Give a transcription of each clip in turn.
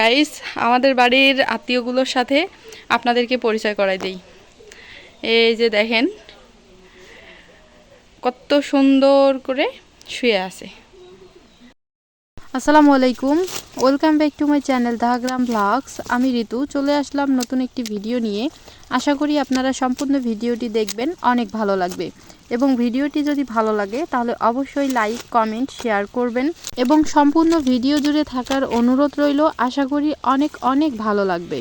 Guys আমাদের বাড়ির আত্মীয়গুলোর সাথে আপনাদেরকে পরিচয় করাই দিই। এই যে দেখেন, কত সুন্দর করে শুয়ে আছে। আসসালামু আলাইকুম। Welcome back to my channel Dahagram vlogs আমি ঋতু, চলে আসলাম নতুন একটি ভিডিও নিয়ে। আশা করি আপনারা সম্পূর্ণ ভিডিওটি দেখবেন, অনেক ভালো লাগবে। এবং ভিডিওটি যদি ভালো লাগে, তাহলে অবশ্যই লাইক কমেন্ট শেয়ার করবেন। এবং সম্পূর্ণ ভিডিও জুড়ে থাকার অনুরোধ রইল, আশা করি অনেক অনেক ভালো লাগবে।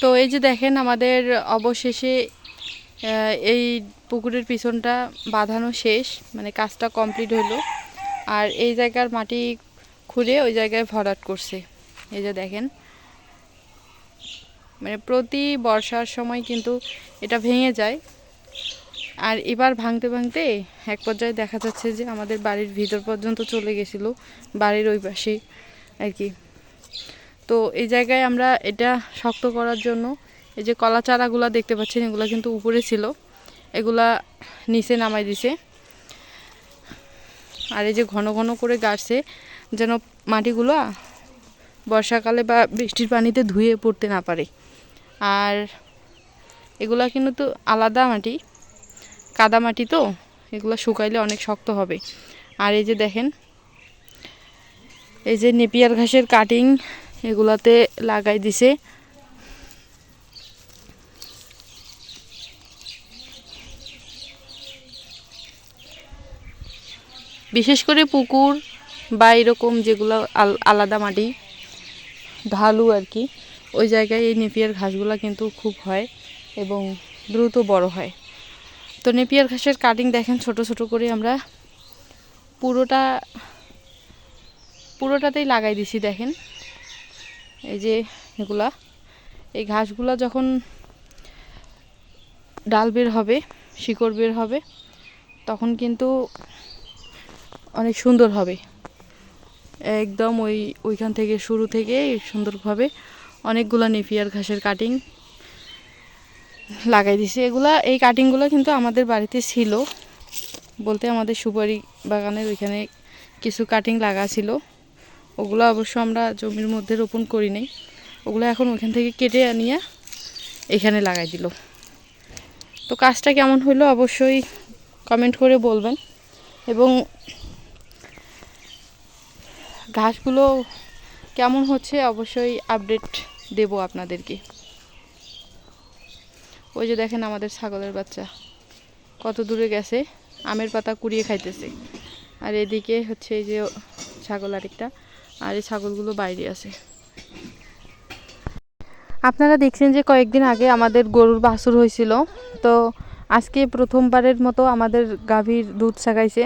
তো এই যে দেখেন আমাদের অবশেষে এই পুকুরের পিছনটা বাঁধানো শেষ মানে কাজটা কমপ্লিট হলো। আর এই জায়গার মাটি খুঁড়ে ওই জায়গায় ভরাট করছে। এই যে দেখেন। মানে প্রতি বর্ষার সময় কিন্তু এটা ভেঙে যায়। আর এবার ভাঙতে ভাঙতে এক পর্যায়ে দেখা যাচ্ছে যে আমাদের বাড়ির ভিতর পর্যন্ত চলে গেছিল, বাড়ির ওই পাশে আর কি। তো এই জায়গায় আমরা এটা শক্ত করার জন্য এই যে কলা চারাগুলা দেখতে পাচ্ছেন, এগুলো কিন্তু উপরে ছিল। এগুলা নিচে নামাই দিছে। আর এই যে ঘন ঘন করে গাছে যেন মাটিগুলো বর্ষাকালে বা বৃষ্টির পানিতে ধুয়ে পড়তে না পারে। আর এগুলা কিন্তু তো আলাদা মাটি, কাদা মাটি তো, এগুলো শুকাইলে অনেক শক্ত হবে। আর এই যে দেখেন, এই যে নেপিয়ার ঘাসের কাটিং এগুলাতে লাগাই দিছে। বিশেষ করে পুকুর বা এরকম যেগুলো আল- আলাদা মাটি, ঢালু আর কি, ওই জায়গায় এই নেপিয়ার ঘাসগুলো কিন্তু খুব হয় এবং দ্রুত বড় হয়। তো নেপিয়ার ঘাসের কাটিং দেখেন ছোট ছোট করে আমরা পুরোটা, পুরোটাতেই লাগাই দিছি দেখেন। এই যে এগুলা, এই ঘাসগুলা যখন ডাল বের হবে, শিকড় বের হবে, তখন কিন্তু অনেক সুন্দর হবে। একদম ওই, ওইখান থেকে শুরু থেকে সুন্দরভাবে অনেকগুলো নেপিয়ার ঘাসের কাটিং লাগাই দিছে। এগুলা, এই কাটিংগুলো কিন্তু আমাদের বাড়িতে ছিল। বলতে আমাদের সুপারি বাগানের ওইখানে কিছু কাটিং লাগা ছিল। ওগুলো অবশ্য আমরা জমির মধ্যে রোপণ করি নাই। ওগুলো এখন ওইখান থেকে কেটে আনিয়ে এখানে লাগাই দিল। তো কাজটা কেমন হলো অবশ্যই কমেন্ট করে বলবেন। এবং ঘাসগুলো কেমন হচ্ছে অবশ্যই আপডেট দেব আপনাদেরকে। ওই যে দেখেন আমাদের ছাগলের বাচ্চা, কত দূরে গেছে, আমের পাতা কুড়িয়ে খাইতেছে। আর এদিকে হচ্ছে এই যে ছাগল আরেকটা, আর এই ছাগলগুলো বাইরে আছে। আপনারা দেখছেন যে কয়েকদিন আগে আমাদের গরুর বাছুর হয়েছিল, তো আজকে প্রথমবারের মতো আমাদের গাভীর দুধ ছাকাইছে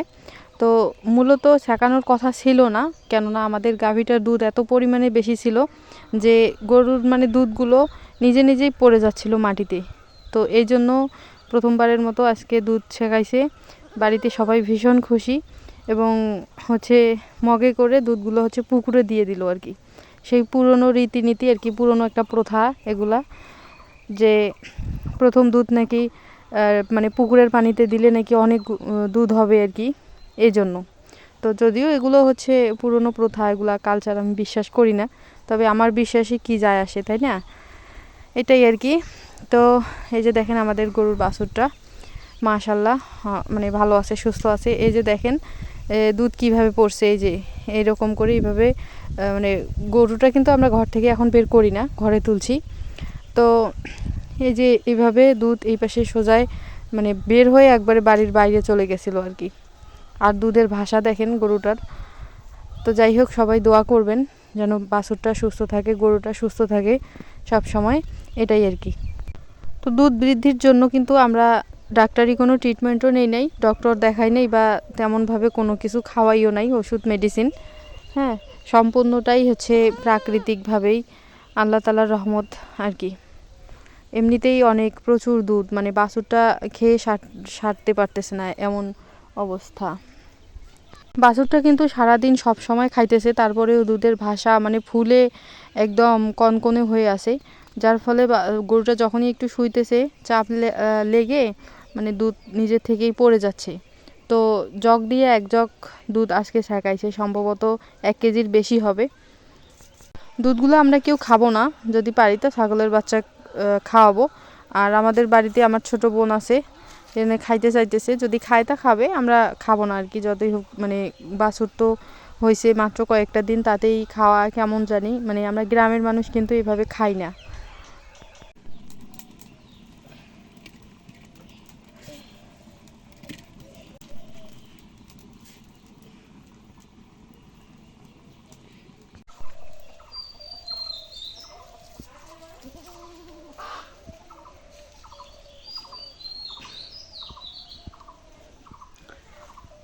তো মূলত ছাকানোর কথা ছিল না, কেননা আমাদের গাভীটার দুধ এত পরিমাণে বেশি ছিল যে গরুর মানে দুধগুলো নিজে নিজেই পড়ে যাচ্ছিল মাটিতে। তো এই জন্য প্রথমবারের মতো আজকে দুধ ছেঁকাইছে। বাড়িতে সবাই ভীষণ খুশি এবং হচ্ছে মগে করে দুধগুলো হচ্ছে পুকুরে দিয়ে দিল আর কি। সেই পুরনো রীতিনীতি আর কি, পুরনো একটা প্রথা এগুলা যে প্রথম দুধ নাকি মানে পুকুরের পানিতে দিলে নাকি অনেক দুধ হবে আর কি। এই জন্য তো যদিও এগুলো হচ্ছে পুরনো প্রথা, এগুলা কালচার আমি বিশ্বাস করি না, তবে আমার বিশ্বাসে কি যায় আসে, তাই না? এটাই আর কি। তো এই যে দেখেন আমাদের গরুর বাছুরটা মাশাল্লাহ মানে ভালো আছে, সুস্থ আছে। এই যে দেখেন দুধ কীভাবে পড়ছে, এই যে, এইরকম করে এইভাবে মানে গরুটা কিন্তু আমরা ঘর থেকে এখন বের করি না, ঘরে তুলছি। তো এই যে এইভাবে দুধ এই পাশে সোজায় মানে বের হয়ে একবারে বাড়ির বাইরে চলে গেছিল আর কি। দুধের ভাষা দেখেন গরুটার। তো যাই হোক, সবাই দোয়া করবেন যেন বাছুরটা সুস্থ থাকে, গরুটা সুস্থ থাকে সব সময়। এটাই আর কি। তো দুধ বৃদ্ধির জন্য কিন্তু আমরা ডাক্তারি কোনো ট্রিটমেন্টও নেই নাই ডক্টর দেখাই নেই বা তেমনভাবে কোনো কিছু খাওয়াইও নাই, ওষুধ মেডিসিন হ্যাঁ? সম্পূর্ণটাই হচ্ছে প্রাকৃতিকভাবেই আল্লাহ তালার রহমত আর কি। এমনিতেই অনেক প্রচুর দুধ মানে বাছুরটা খেয়ে সার- সারতে পারতেছে না এমন অবস্থা। বাছুরটা কিন্তু সারাদিন সব সময় খাইতেছে, তারপরেও দুধের ভাষা মানে ফুলে একদম কনকনে হয়ে আসে যার ফলে গরুটা যখনই একটু শুইতেছে, চাপ লেগে মানে দুধ নিজের থেকেই পড়ে যাচ্ছে। তো জগ দিয়ে এক জগ দুধ আজকে ছেঁকাইছে, সম্ভবত এক কেজির বেশি হবে। দুধগুলো আমরা কেউ খাব না, যদি পারি তো ছাগলের বাচ্চা খাওয়াবো। আর আমাদের বাড়িতে আমার ছোট বোন আছে এনে খাইতে চাইতেছে, যদি খায় তা খাবে, আমরা খাব না আর কি যতই হোক মানে বাছুর তো হয়েছে মাত্র কয়েকটা দিন, তাতেই খাওয়া কেমন জানি মানে আমরা গ্রামের মানুষ কিন্তু এভাবে খাই না।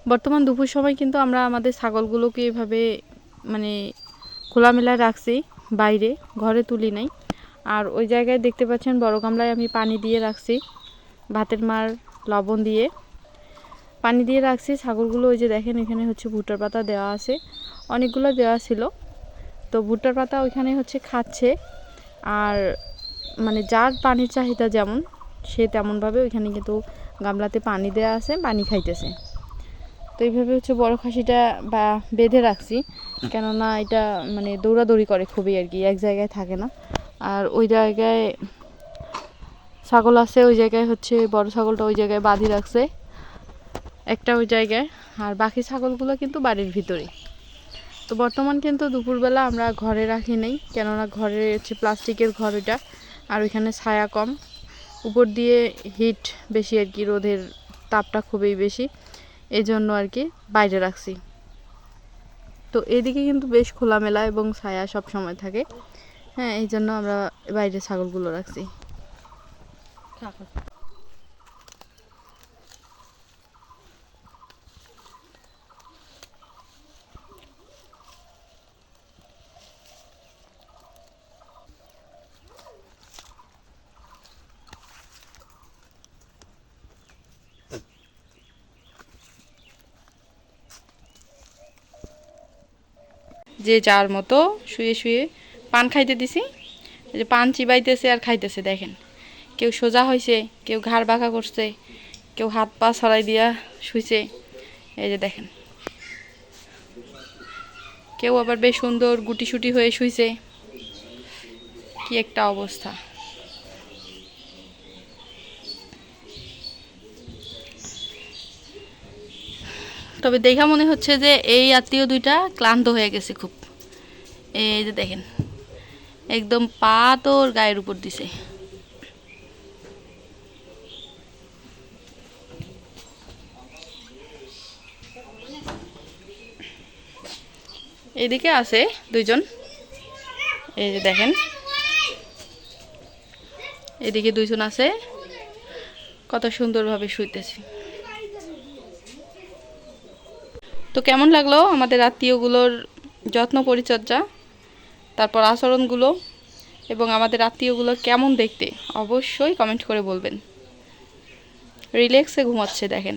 বর্তমান দুপুর সময় কিন্তু আমরা আমাদের ছাগলগুলোকে এভাবে মানে খোলামেলা রাখছি, বাইরে, ঘরে তুলি নাই। আর ওই জায়গায় দেখতে পাচ্ছেন বড় গামলায় আমি পানি দিয়ে রাখছি, ভাতের মার লবণ দিয়ে। পানি দিয়ে রাখছি, ছাগলগুলো ওই যে দেখেন এখানে হচ্ছে ভুট্টার পাতা দেওয়া আছে। অনেকগুলো দেওয়া ছিল। তো ভুট্টার পাতা ওইখানে হচ্ছে খাচ্ছে। আর মানে যার পানির চাহিদা যেমন, সে তেমনভাবে ওইখানে কিন্তু গামলাতে পানি দেওয়া আছে, পানি খাইতেছে। তো এইভাবে হচ্ছে বড় খাসিটা বা বেঁধে রাখছি। কেননা এটা মানে দৌড়াদৌড়ি করে খুবই আর কি, এক জায়গায় থাকে না। আর ওই জায়গায় ছাগল আছে, ওই জায়গায় হচ্ছে বড় ছাগলটা ওই জায়গায় বাঁধি রাখছে। একটা ওই জায়গায়, আর বাকি ছাগলগুলো কিন্তু বাড়ির ভিতরেই। তো বর্তমান কিন্তু দুপুরবেলা আমরা ঘরে রাখি নেই, কেননা ঘরে হচ্ছে প্লাস্টিকের ঘর ওইটা, আর ওইখানে ছায়া কম। উপর দিয়ে হিট বেশি আর কি, রোদের তাপটা খুবই বেশি। এই জন্য আর কি বাইরে রাখছি। তো এদিকে কিন্তু বেশ খোলামেলা এবং ছায়া সব সময় থাকে। হ্যাঁ এই জন্য আমরা বাইরে ছাগলগুলো রাখছি। যে যার মতো শুয়ে শুয়ে পান খাইতে দিছি। যে পান চিবাইতেছে আর খাইতেছে, দেখেন। কেউ সোজা হয়েছে কেউ ঘাড় বাঁকা করছে, কেউ হাত পা ছড়াই দিয়া শুইছে। এই যে দেখেন। কেউ আবার বেশ সুন্দর গুটি শুটি হয়ে শুইছে। কি একটা অবস্থা। তবে দেখা মনে হচ্ছে যে এই আত্মীয় দুইটা ক্লান্ত হয়ে গেছে খুব। এই যে দেখেন, একদম পা তোর গায়ের উপর দিছে। এদিকে আছে দুইজন। এই যে দেখেন, এদিকে দুইজন আছে। কত সুন্দরভাবে শুইতেছে। তো কেমন লাগল আমাদের আত্মীয়গুলোর যত্ন পরিচর্যা, তারপর আচরণগুলো এবং আমাদের আত্মীয়গুলো কেমন দেখতে অবশ্যই কমেন্ট করে বলবেন। রিল্যাক্সে ঘুমাচ্ছে দেখেন।